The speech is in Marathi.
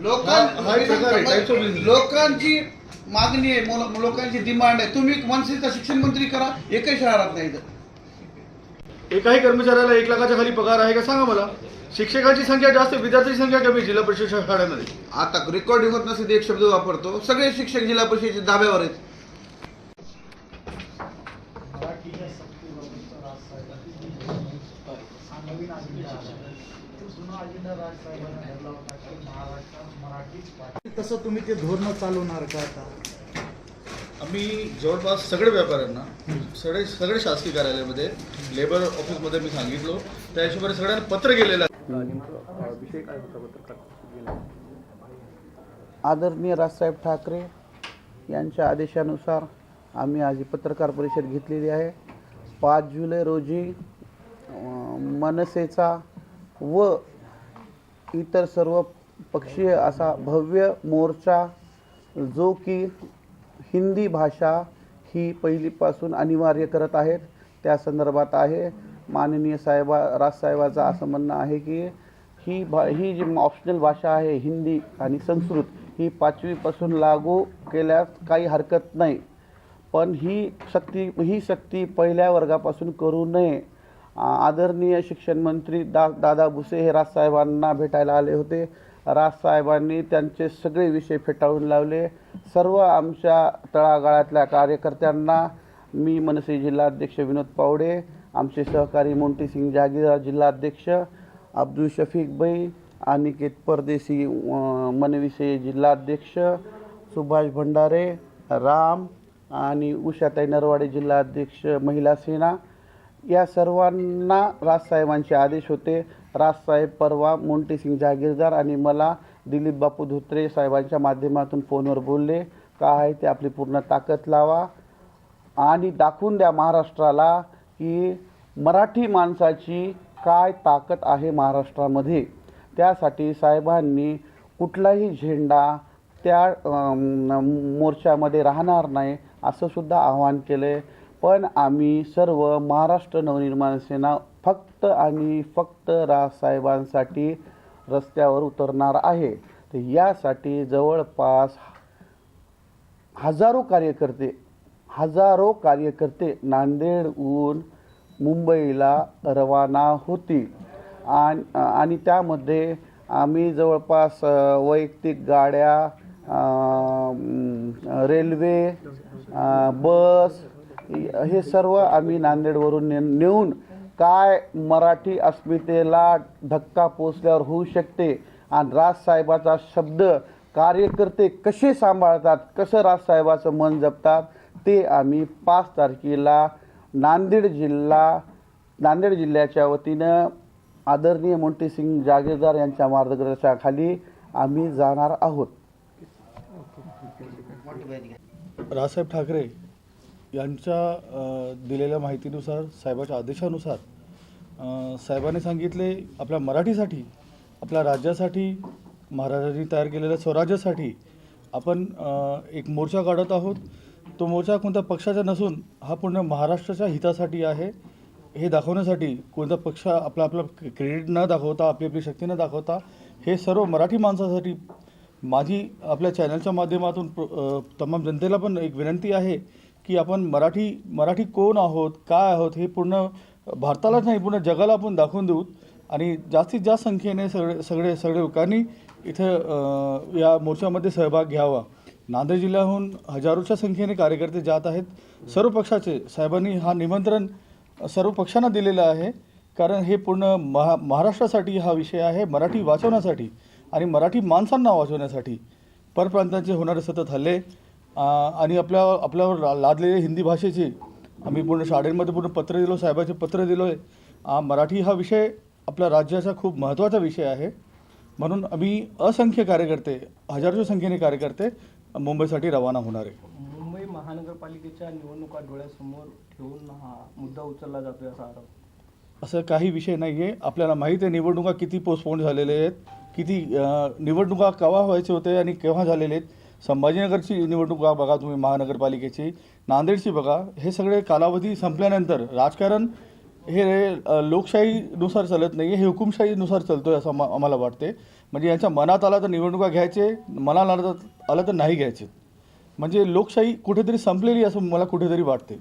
लोकां- एक प्रकार आहे, types of business. लोकांची मागणी आहे लोकांची डिमांड आहे. तुम्ही मनसेचा शिक्षण मंत्री करा एकही शहरात नाही इथं. एकाही कर्मचाऱ्याला एक लाखाच्या खाली पगार आहे का सांगा मला. शिक्षकांची संख्या जास्त विद्यार्थ्यांची संख्या कमी जिल्हा परिषद शाळांमध्ये आता रेकॉर्डिंग होत नसेल एक शब्द वापरतो. सगळे शिक्षक जिल्हा परिषदेच्या धाब्यावर आहेत. नवीन अजेंडा आला. तो जुना अजेंडा राजसाहेबांना धरला होता की महाराष्ट्रात मराठीच पाहिजे तसं तुम्ही ते धोरण चालवणार का आता? आम्ही जवळपास सगळे व्यापाऱ्यांना सगळे सगळे शासकीय कार्यालयामध्ये लेबर ऑफिसमध्ये मी सांगितलो. त्या हिशोबाने सगळ्यांना पत्र गेलेलं आदरणीय राजसाहेब ठाकरे यांच्या आदेशानुसार आम्ही आज पत्रकार परिषद घेतलेली आहे. पाच जुलै रोजी मनसेचा व इतर सर्व पक्षीय असा भव्य मोर्चा जो की हिंदी भाषा ही पहिलीपासून अनिवार्य करत आहेत. त्या संदर्भात आहे. माननीय साहेबा राजसाहेबाचं असं म्हणणं आहे की ही भा ही जी ऑप्शनल भाषा आहे हिंदी आणि संस्कृत ही पाचवीपासून लागू केल्यास काही हरकत नाही. पण ही सक्ती ही सक्ती पहिल्या वर्गापासून करू नये. आदरणीय शिक्षण मंत्री दा दादा भुसे हे राजसाहेबांना भेटायला आले होते. राजसाहेबांनी त्यांचे सगळे विषय फेटाळून लावले. सर्व आमच्या तळागाळातल्या कार्यकर्त्यांना मी मनसे जिल्हाध्यक्ष विनोद पावडे आमचे सहकारी मोंटीसिंग जहागीरदार जिल्हाध्यक्ष अब्दुल शफीक बई अनिकेत परदेशी मनविसे जिल्हाध्यक्ष सुभाष भंडारे राम आणि उषाताई नरवाडे जिल्हाध्यक्ष महिला सेना या सर्वांना राजसाहेबांचे आदेश होते. राजसाहेब परवा मोंटीसिंग जहागीरदार आणि मला दिलीप बापू धोत्रे साहेबांच्या माध्यमातून फोनवर बोलले. का आहे ते आपली पूर्ण ताकद लावा आणि दाखवून द्या महाराष्ट्राला की मराठी माणसाची काय ताकद आहे महाराष्ट्रामध्ये. त्यासाठी साहेबांनी कुठलाही झेंडा त्या मोर्चामध्ये राहणार नाही असं सुद्धा केलं आहे पण आम्ही सर्व महाराष्ट्र नवनिर्माण सेना फक्त आणि फक्त राजसाहेबांसाठी रस्त्यावर उतरणार आहे. तर यासाठी जवळपास हजारो कार्यकर्ते हजारो कार्यकर्ते नांदेडहून मुंबईला रवाना होतील. आणि आणि त्यामध्ये आम्ही जवळपास वैयक्तिक गाड्या रेल्वे बस हे सर्व आम्ही नांदेडवरून ने नेऊन काय मराठी अस्मितेला धक्का पोचल्यावर होऊ शकते आणि राजसाहेबाचा शब्द कार्यकर्ते कसे सांभाळतात कसं राजसाहेबाचं मन जपतात ते आम्ही पाच तारखेला नांदेड जिल्हा नांदेड जिल्ह्याच्या वतीनं आदरणीय मोंटीसिंग जागीरदार यांच्या मार्गदर्शनाखाली आम्ही जाणार आहोत. राजसाहेब ठाकरे यांच्या दिलेल्या माहितीनुसार साहेबाच्या आदेशानुसार साहेबांनी सांगितले आपल्या मराठीसाठी आपल्या राज्यासाठी महाराजांनी तयार केलेल्या स्वराज्यासाठी आपण एक मोर्चा काढत आहोत. तो मोर्चा कोणत्या पक्षाचा नसून हा पूर्ण महाराष्ट्राच्या हितासाठी आहे. हे दाखवण्यासाठी कोणता पक्ष आपला आपला क्रेडिट न दाखवता आपली आपली शक्ती न दाखवता हे सर्व मराठी माणसासाठी माझी आपल्या चॅनलच्या माध्यमातून प्र- तमाम जनतेला पण एक विनंती आहे की आपण मराठी मराठी कोण आहोत काय आहोत हे पूर्ण भारतालाच नाही पूर्ण जगाला आपण दाखवून देऊ. आणि जास्तीत जास्त संख्येने सगळे सगळे सगळे लोकांनी इथं या मोर्चामध्ये सहभाग घ्यावा. नांदेड जिल्ह्याहून हजारोच्या संख्येने कार्यकर्ते जात आहेत. सर्व पक्षाचे साहेबांनी हा निमंत्रण सर्व पक्षांना दिलेलं आहे. कारण हे पूर्ण महा महाराष्ट्रासाठी हा विषय आहे मराठी वाचवण्यासाठी आणि मराठी माणसांना वाचवण्यासाठी. परप्रांतांचे होणारे सतत हल्ले आणि आपल्या आपल्यावर ला- लादलेले हिंदी भाषेचे आम्ही पूर्ण शाळेमध्ये पूर्ण पत्र दिलो साहेबाचे पत्र दिलो आहे मराठी हा विषय आपल्या राज्याचा खूप महत्त्वाचा विषय आहे. म्हणून आम्ही असंख्य कार्यकर्ते हजारोच्या संख्येने कार्यकर्ते मुंबईसाठी रवाना होणार आहे. मुंबई महानगरपालिकेच्या निवडणुका डोळ्यासमोर ठेवून हा मुद्दा उचलला जातोय असा आरोप. असं काही विषय नाही आहे आपल्याला माहीत आहे निवडणुका किती पोस्टपोन झालेले आहेत किती निवडणुका केव्हा व्हायचे होते आणि केव्हा झालेले आहेत. संभाजीनगरची निवडणुका बघा तुम्ही महानगरपालिकेची. नांदेडची बघा हे सगळे कालावधी संपल्यानंतर राजकारण हे लोकशाहीनुसार चालत नाही आहे हे हुकुमशाहीनुसार आहे असं आम्हाला वाटते म्हणजे यांच्या मनात आला तर निवडणुका घ्यायचे मनाला आला तर आलं तर नाही घ्यायचे. म्हणजे लोकशाही कुठेतरी संपलेली असं मला कुठेतरी वाटते